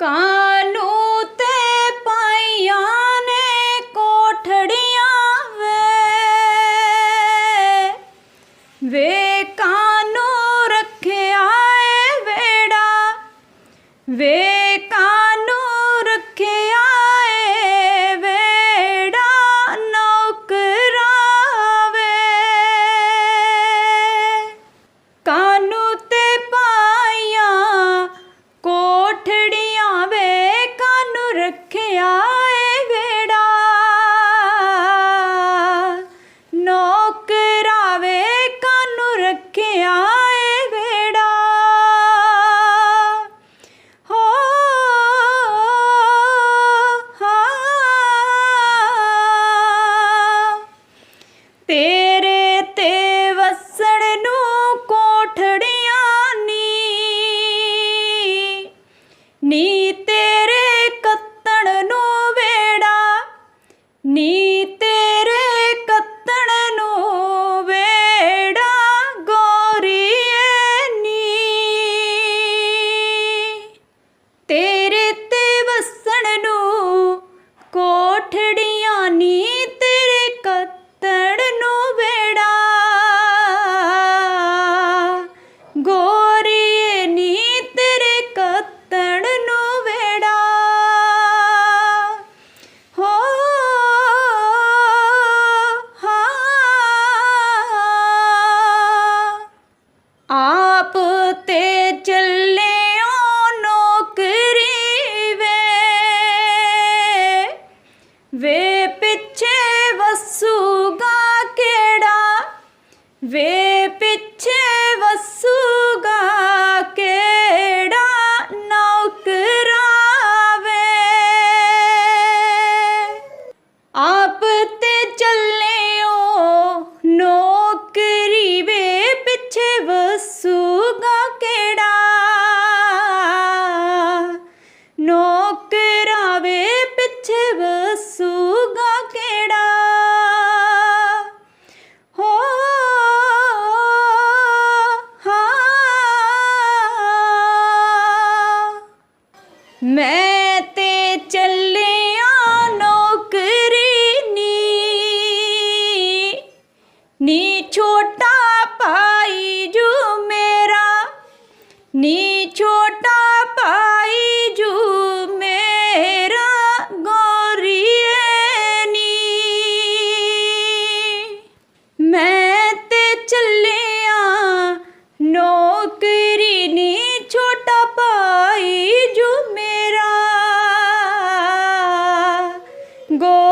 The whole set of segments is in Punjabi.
ਕਾਲੂ ਤੇ ਪਾਈਆਂ ਨੇ ਕੋਠੜੀਆਂ ਵੇ। ਵੇ ਕਾਨੂੰ ਰੱਖਿਆ ਏ ਵੇੜਾ ਵੇ ਮੈਂ ਤੇ ਚੱਲਿਆ ਨੌਕਰੀ ਨੀ। ਨੀ ਛੋਟਾ ਭਾਈ ਜੂ ਮੇਰਾ ਨੀ go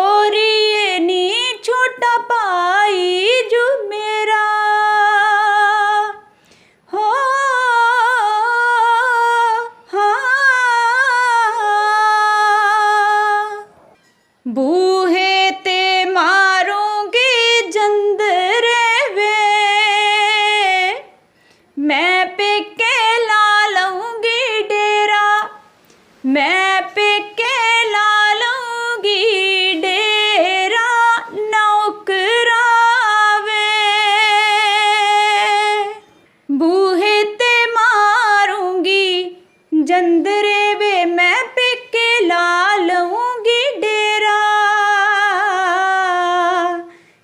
ਜਲੰਧਰੇ ਵੇ ਮੈਂ ਪੇਕੇ ਲਾ ਲਵਾਂਗੀ ਡੇਰਾ।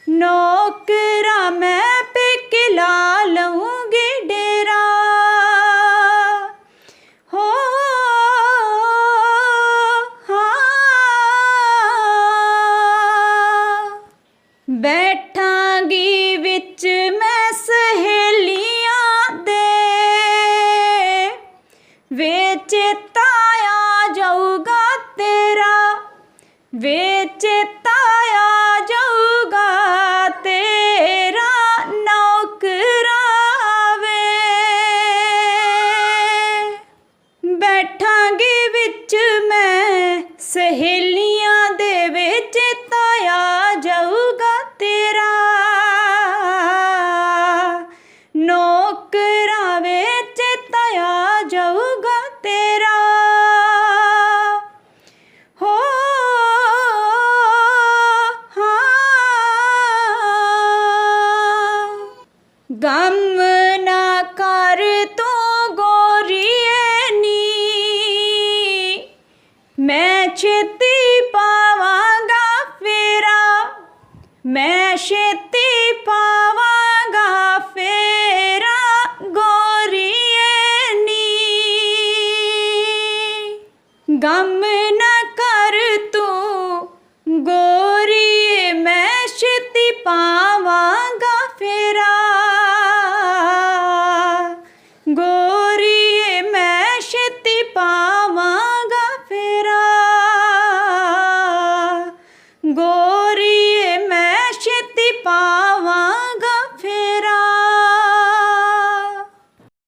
ਨੌਕਰਾ ਮੈਂ ਪੇਕੇ ਲਾ ਲਵਾਂਗੀ ਡੇਰਾ। ਹੋ, ਹਾਂ। ਬੈਠਾਂਗੀ ਵਿੱਚ വിചിത്ര ਛੇਤੀ ਪਾਵਾਂਗਾ ਫੇਰਾ। ਮੈਂ ਛੇਤੀ ਪਾਵਾਂਗਾ ਫੇਰਾ, ਗੋਰੀਏ ਨੀ। ਗਮ ਨਾ ਕਰ ਤੂੰ, ਗੋਰੀਏ, ਮੈਂ ਛੇਤੀ ਪਾਵਾਂਗਾ